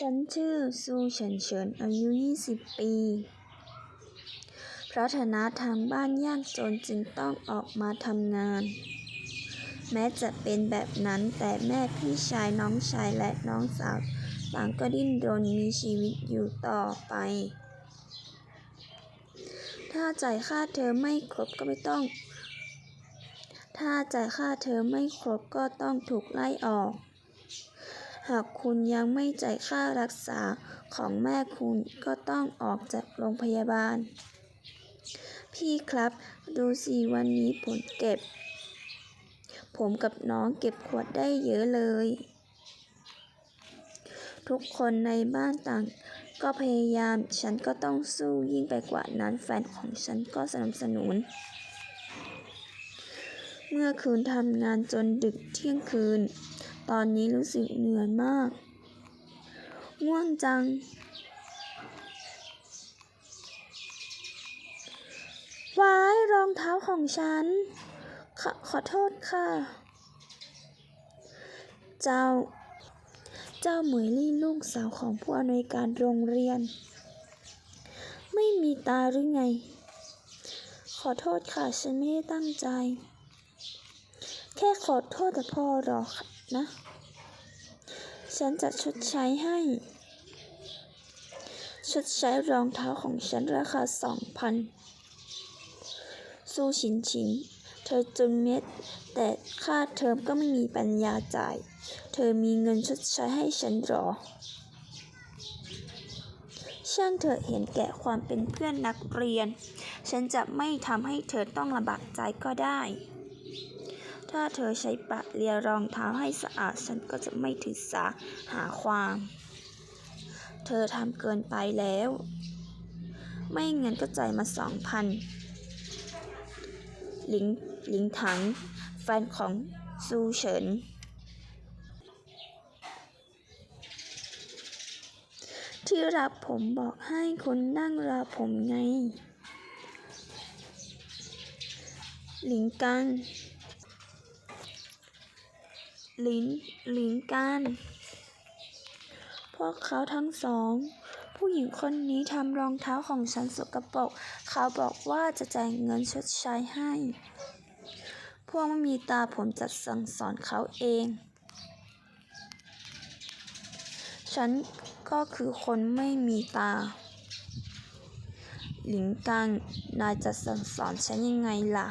ฉันชื่อซูเฉินเฉินอายุ 20 ปี เพราะฐานะทางบ้านยากจนจึงต้องออกมาทำงาน แม้จะเป็นแบบนั้นแต่แม่พี่ชายน้องชายและน้องสาวต่างก็ดิ้นรนมีชีวิตอยู่ต่อไป ถ้าจ่ายค่าเทอไม่ครบก็ไม่ต้อง ถ้าจ่ายค่าเทอไม่ครบก็ต้องถูกไล่ออก หากคุณยังไม่จ่ายค่ารักษาของแม่คุณก็ต้องออกจากโรงพยาบาล พี่ครับ ดูสิวันนี้ผลเก็บ ผมกับน้องเก็บขวดได้เยอะเลย ทุกคนในบ้านต่างก็พยายาม ฉันก็ต้องสู้ยิ่งไปกว่านั้นแฟนของฉันก็สนับสนุน เมื่อคืนทำงานจนดึกเที่ยงคืน ตอนนี้รู้สึกเหนื่อยมาก ง่วงจัง ว้ายรองเท้าของฉันขอขอโทษค่ะ เจ้า เจ้าเหมยลี่ลูกสาวของผู้อำนวยการโรงเรียน ไม่มีตาหรือไง ขอโทษค่ะ ฉันไม่ได้ตั้งใจ แค่ขอโทษแต่พอหรอก นะ ฉันจะชดใช้ให้ ชดใช้รองเท้าของฉันราคาสองพันสู้ชินชินเธอจนเม็ด แต่ค่าเทอมก็ไม่มีปัญญาจ่าย เธอมีเงินชดใช้ให้ฉันหรอ ช่างเธอเห็นแก่ความเป็นเพื่อนนักเรียน ฉันจะไม่ทำให้เธอต้องลำบากใจก็ได้ ถ้าเธอใช้ปะเลียรองเท้าให้สะอาด ฉันก็จะไม่ถือสาหาความ เธอทำเกินไปแล้ว ไม่เงินก็จ่ายมาสองพันหลิงหลิงถัง แฟนของซูเฉินที่รักผมบอกให้คุณนั่งรอผมไง หลิงกัง ลินหลิงกัน พวกเขาทั้งสอง ผู้หญิงคนนี้ทำรองเท้าของฉันสกปรก เขาบอกว่าจะจ่ายเงินชดใช้ให้ พวกไม่มีตาผมจะสั่งสอนเขาเอง ฉันก็คือคนไม่มีตา หลิงกังนายจะสั่งสอนฉันยังไงล่ะ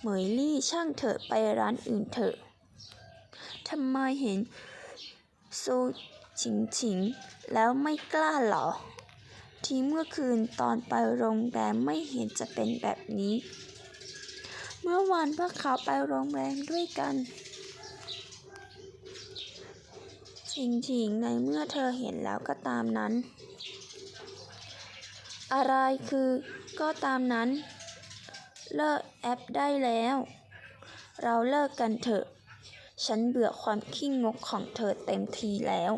เหมยลี่ช่างเถอะไปร้านอื่นเถอะทำไมเห็นซูฉิงฉิงแล้วไม่กล้าหรอ ที่เมื่อคืนตอนไปโรงแรมไม่เห็นจะเป็นแบบนี้ เมื่อวานพวกเขาไปโรงแรมด้วยกันฉิงฉิงในเมื่อเธอเห็นแล้วก็ตามนั้น อะไรคือก็ตามนั้น เลิกแอปได้แล้ว เราเลิกกันเถอะ ฉันเบื่อความขี้งกของเธอเต็มทีแล้ว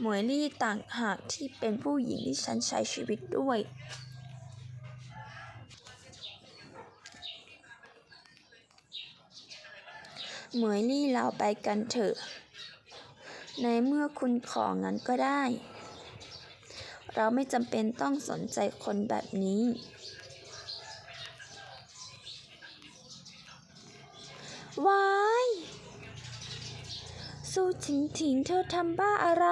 หมวยลี่ต่างหากที่เป็นผู้หญิงที่ฉันใช้ชีวิตด้วยเหมยลี่เราไปกันเถอะ ในเมื่อคุณของั้นก็ได้ เราไม่จำเป็นต้องสนใจคนแบบนี้ ว้ายสู้ถิงถิงเธอทำบ้าอะไร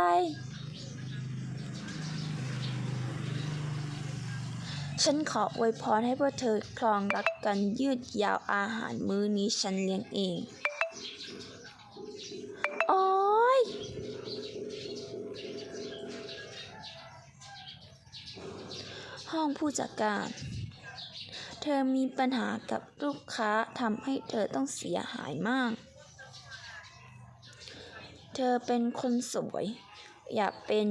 ฉันขออวยพรให้พวกเธอคลองรักกันยืดยาวอาหารมื้อนี้ฉันเลี้ยงเอง โอ๊ยห้องผู้จัดการ ธอมีปัญหากับลูกค้าทำให้เธอต้องเสียหายมาก เธอเป็นคนสวย อย่าเป็น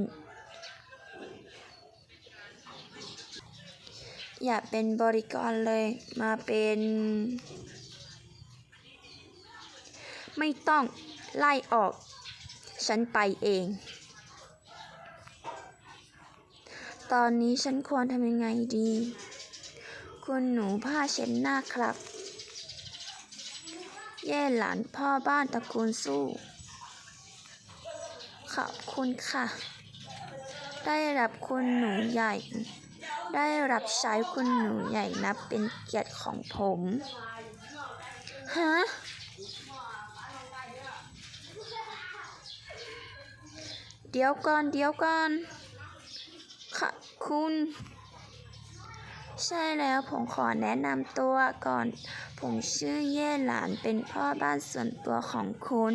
อย่าเป็นบริกรเลยมาเป็น ไม่ต้องไล่ออก ฉันไปเอง ตอนนี้ฉันควรทำยังไงดี คุณหนูผ้าเช็ดหน้าครับแย่หลานพ่อบ้านตระกูลสู้ ขอบคุณค่ะ ได้รับคุณหนูใหญ่ ได้รับใช้คุณหนูใหญ่นับเป็นเกียรติของผม ฮะ เดี๋ยวก่อน เดี๋ยวก่อนค่ะคุณ ใช่แล้วผมขอแนะนำตัวก่อน ผมชื่อเย่หลานเป็นพ่อบ้านส่วนตัวของคุณ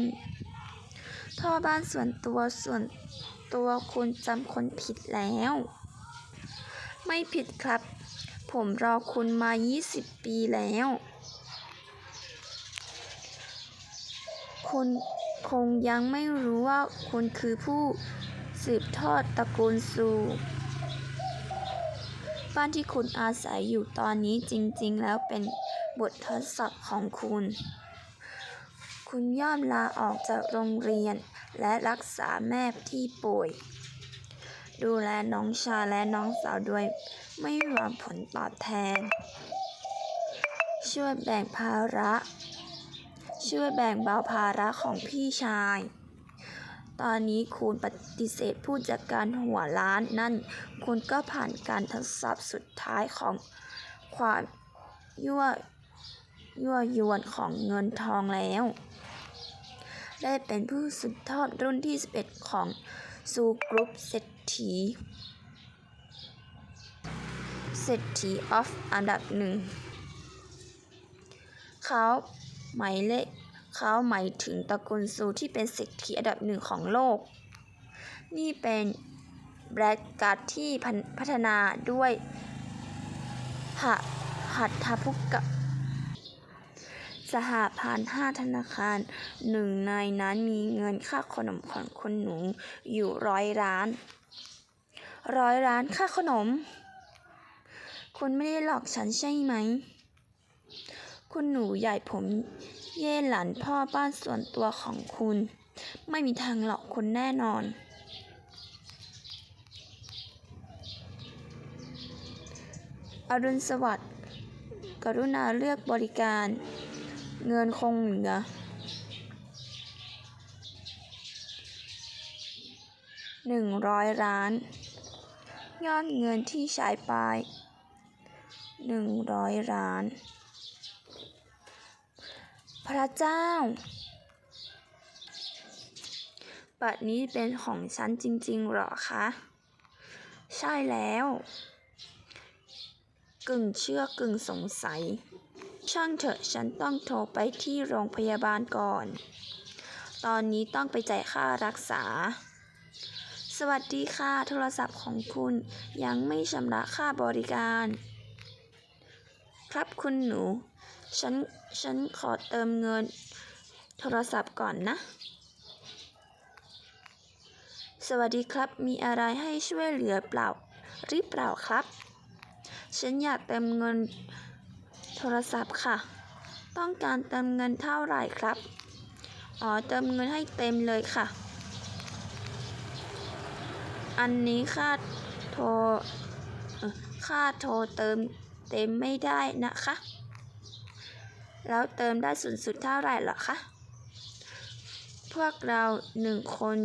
พ่อบ้านส่วนตัวส่วนตัวคุณจำคนผิดแล้ว ไม่ผิดครับ ผมรอคุณมา 20 ปีแล้ว คุณคงยังไม่รู้ว่าคุณคือผู้สืบทอดตระกูลซู บ้านที่คุณอาศัยอยู่ตอนนี้จริงๆ แล้วเป็นบททดสอบของคุณ คุณย่อมลาออกจากโรงเรียน และรักษาแม่ที่ป่วย ดูแลน้องชายและน้องสาวด้วย ไม่หวังผลตอบแทน ช่วยแบ่งภาระ ช่วยแบ่งเบาภาระของพี่ชาย ตอนนี้คุณปฏิเสธผู้จัดการหัวร้านนั่น คุณก็ผ่านการทดสอบสุดท้ายของความยั่วยั่วยวนของเงินทองแล้ว ได้เป็นผู้สืบทอดรุ่นที่ 11 ของซูกรุ๊ปเศรษฐีเศรษฐีออฟอันดับหนึ่ง เขาหมายเลข เขาหมายถึงตระกูลซูที่เป็นเศรษฐีอันดับหนึ่งของโลก นี่เป็นแบรดการ์ดที่พัฒนาด้วยหะหัตถพุกกะสหพันธ์ห้าธนาคารหนึ่งในนั้นมีเงินค่าขนมของคุณหนูอยู่ร้อยล้าน ร้อยล้านค่าขนม คุณไม่ได้หลอกฉันใช่ไหม คุณหนูใหญ่ผม เย่หลานพ่อบ้านส่วนตัวของคุณ ไม่มีทางหลอกคุณแน่นอน อรุณสวัสดิ์ กรุณาเลือกบริการ เงินคงเหลือหนึ่งร้อยล้าน ยอดเงินที่ใช้ไปหนึ่งร้อยล้าน พระเจ้า บัตรนี้เป็นของฉันจริงๆหรอคะ ใช่แล้ว กึ่งเชื่อกึ่งสงสัย ช่างเถอะฉันต้องโทรไปที่โรงพยาบาลก่อน ตอนนี้ต้องไปจ่ายค่ารักษา สวัสดีค่ะ โทรศัพท์ของคุณยังไม่ชำระค่าบริการ ครับคุณหนู ฉัน ฉันขอเติมเงินโทรศัพท์ก่อนนะ สวัสดีครับ มีอะไรให้ช่วยเหลือเปล่าหรือเปล่าครับ ฉันอยากเติมเงินโทรศัพท์ค่ะ ต้องการเติมเงินเท่าไหร่ครับ อ๋อ เติมเงินให้เต็มเลยค่ะ อันนี้ค่าโทรค่าโทรเติมเต็มไม่ได้นะคะ แล้วเติมได้สูงสุดเท่าไหร่เหรอคะ พวกเราหนึ่งคน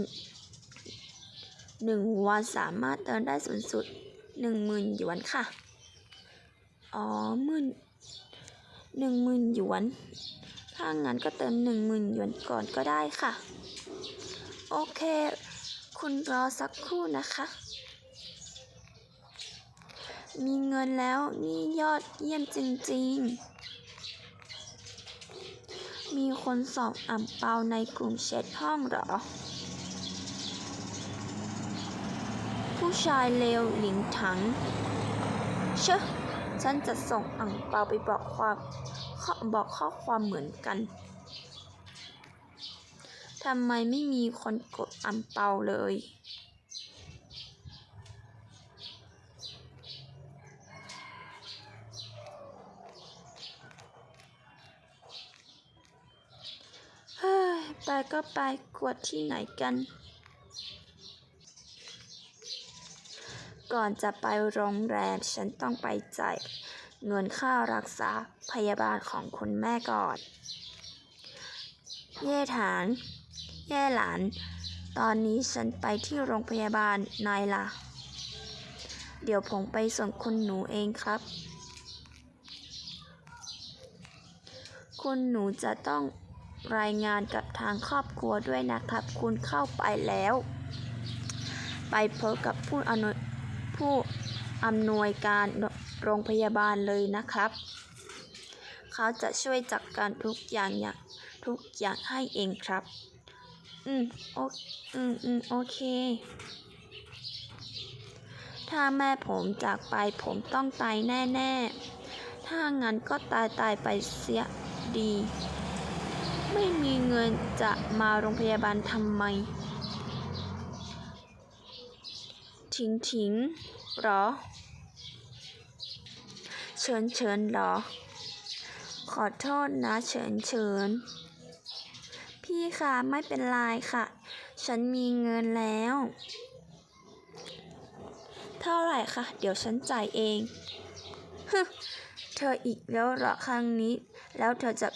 หนึ่งวันสามารถเติมได้สูงสุดหนึ่งหมื่นหยวนค่ะ อ๋อหมื่นหนึ่งหมื่นหยวน ถ้างั้นก็เติมหนึ่งหมื่นหยวนก่อนก็ได้ค่ะ โอเค คุณรอสักครู่นะคะ มีเงินแล้วนี่ยอดเยี่ยมจริง ๆ มีคนสอบอ่ำเปาในกลุ่มแชทห้องเหรอ ผู้ชายเลวหลิงถัง เชอะฉันจะส่งอ่างเปาไปบอกความข้อบอกข้อความเหมือนกัน ทำไมไม่มีคนกดอ่ำเปาเลย เฮ้ย ไปก็ไปกวดที่ไหนกัน ก่อนจะไปโรงแรมฉันต้องไปจ่ายเงินค่ารักษาพยาบาลของคุณแม่ก่อน เย่ฐาน เย่หลาน ตอนนี้ฉันไปที่โรงพยาบาลนายล่ะ เดี๋ยวผมไปส่งคุณหนูเองครับ คุณหนูจะต้อง รายงานกับทางครอบครัวด้วยนะครับ คุณเข้าไปแล้ว ไปพบกับผู้อำนวยผู้อำนวยการโรงพยาบาลเลยนะครับ เขาจะช่วยจัดการทุกอย่างอย่างทุกอย่างให้เองครับ อืมโออืมอืมโอเค ถ้าแม่ผมจากไปผมต้องตายแน่ ๆ ถ้างั้นก็ตายตายไปเสียดี ไม่มีเงินจะมาโรงพยาบาลทำไม ถิงถิงหรอเชิญเชิญหรอ ขอโทษนะเฉินเฉิน พี่คะไม่เป็นไรค่ะ ฉันมีเงินแล้ว เท่าไหร่คะ เดี๋ยวฉันจ่ายเอง เธออีกแล้วเหรอครั้งนี้ แล้วเธอจะ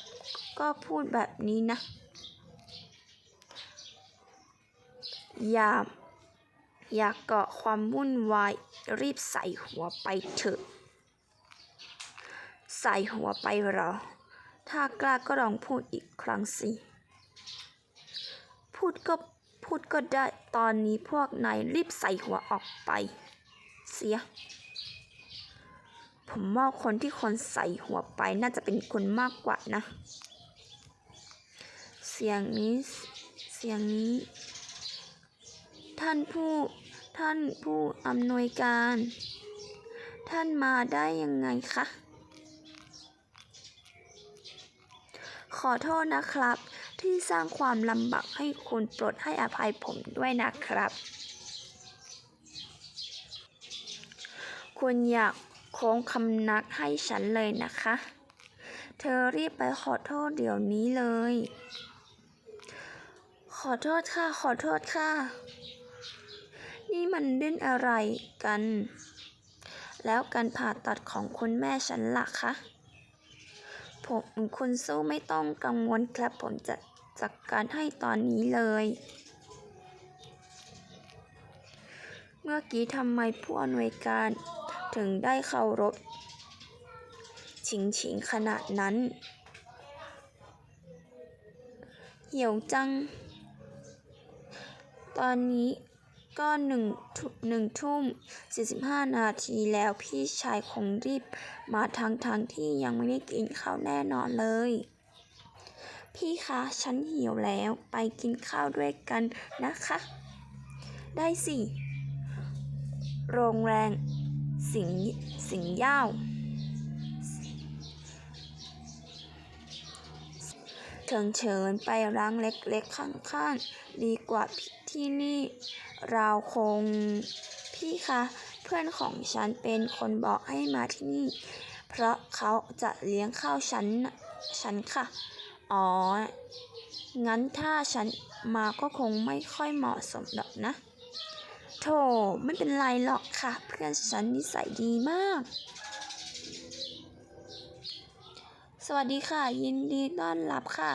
ก็พูดแบบนี้นะ อย่า อย่าเกาะความวุ่นวาย รีบใส่หัวไปเถอะ ใส่หัวไปเหรอ ถ้ากล้าก็ลองพูดอีกครั้งสิ พูดก็พูดก็ได้ตอนนี้พวกนายรีบใส่หัวออกไป เสีย ผมว่าคนที่คนใส่หัวไปน่าจะเป็นคนมากกว่านะ สียงนี้ เสียงนี้ ท่านผู้ท่านผู้อำนวยการ ท่านมาได้ยังไงคะ ขอโทษนะครับ ที่สร้างความลำบากให้คุณโปรดให้อภัยผมด้วยนะครับ คุณอยากโค้งคำนักให้ฉันเลยนะคะ เธอรีบไปขอโทษเดี๋ยวนี้เลย ขอโทษค่ะ ขอโทษค่ะ นี่มันเรื่องอะไรกัน แล้วการผ่าตัดของคุณแม่ฉันล่ะคะ ผมคุณสู้ไม่ต้องกังวลครับ ผมจะจัดการให้ตอนนี้เลย เมื่อกี้ทำไมผู้อำนวยการถึงได้เคารพชิงชิงขนาดนั้น เหี่ยวจัง ตอนนี้ก็หนึ่งทุหนึ่งทุ่มสี่สิบห้านาทีแล้วพี่ชายคงรีบมาทางทางที่ยังไม่ได้กินข้าวแน่นอนเลย พี่คะฉันหิวแล้วไปกินข้าวด้วยกันนะคะ ได้สิ โรงแรมสิงสิงย่าว เฉิงเฉินไปร้างเล็กๆข้างๆ ดีกว่าที่นี่ เราคง พี่คะ เพื่อนของฉันเป็นคนบอกให้มาที่นี่ เพราะเขาจะเลี้ยงข้าวฉัน ฉันค่ะ อ๋อ งั้นถ้าฉันมาก็คงไม่ค่อยเหมาะสมหรอกนะโธ่ไม่เป็นไรหรอกค่ะ เพื่อนฉันนิสัยดีมาก วัสดีค่ะ ยินดีต้อนรับค่ะ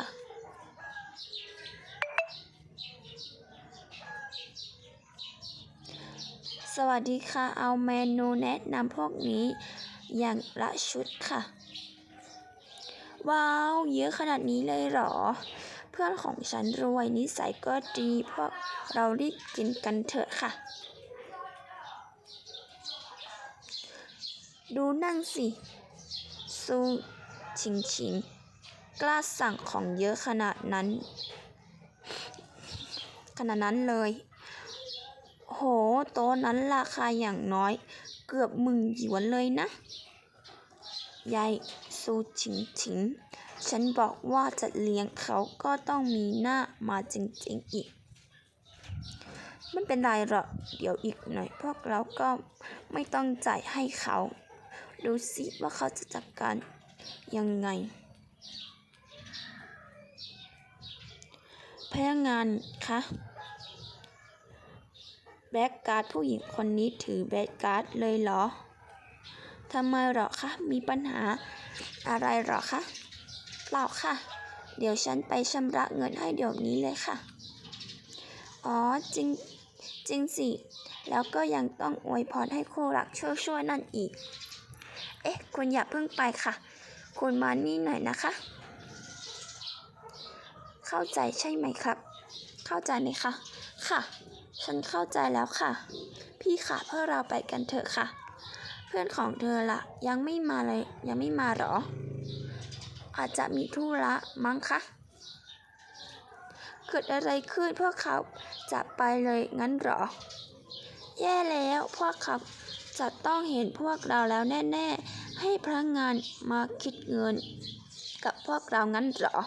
สวัสดีค่ะ เอาเมนูแนะนำพวกนี้ อย่างละชุดค่ะ ว้าว เยอะขนาดนี้เลยเหรอ เพื่อนของฉันรวยนิสัยก็ดีพวกเรารีบกินกันเถอะค่ะดูนั่นสิ ซู ชิงชิง กล้าสั่งของเยอะขนาดนั้น ขนาดนั้นเลย โห โต๊ะนั้นราคาอย่างน้อย เกือบหมื่นหยวนเลยนะ ยายซูชิงชิง ฉันบอกว่าจะเลี้ยงเขาก็ต้องมีหน้ามาจริงๆอีกไม่เป็นไรหรอก เดี๋ยวอีกหน่อยพวกเราก็ไม่ต้องจ่ายให้เขา ดูสิว่าเขาจะจัดการ ยังไง พนักงานคะแบล็กการ์ดผู้หญิงคนนี้ถือแบล็กการ์ดเลยเหรอทำไมหรอคะ มีปัญหาอะไรหรอคะเปล่าค่ะ เดี๋ยวฉันไปชำระเงินให้เดี๋ยวนี้เลยค่ะ อ๋อจริงจริงสิ แล้วก็ยังต้องอวยพรให้คู่รักชั่วๆนั่นอีก เอ๊ะ คุณอย่าเพิ่งไปค่ะ คุณมานี่หน่อยนะคะ เข้าใจใช่ไหมครับ เข้าใจไหมคะ ค่ะ ฉันเข้าใจแล้วค่ะ พี่ค่ะเพื่อเราไปกันเถอะค่ะ เพื่อนของเธอละยังไม่มาเลยยังไม่มาหรอ อาจจะมีธุระมั้งคะเกิดอะไรขึ้นพวกเขาจะไปเลยงั้นหรอ แย่แล้วพวกเขาจะต้องเห็นพวกเราแล้วแน่ ๆ ให้พนักงานมาคิดเงินกับพวกเรางั้นเหรอ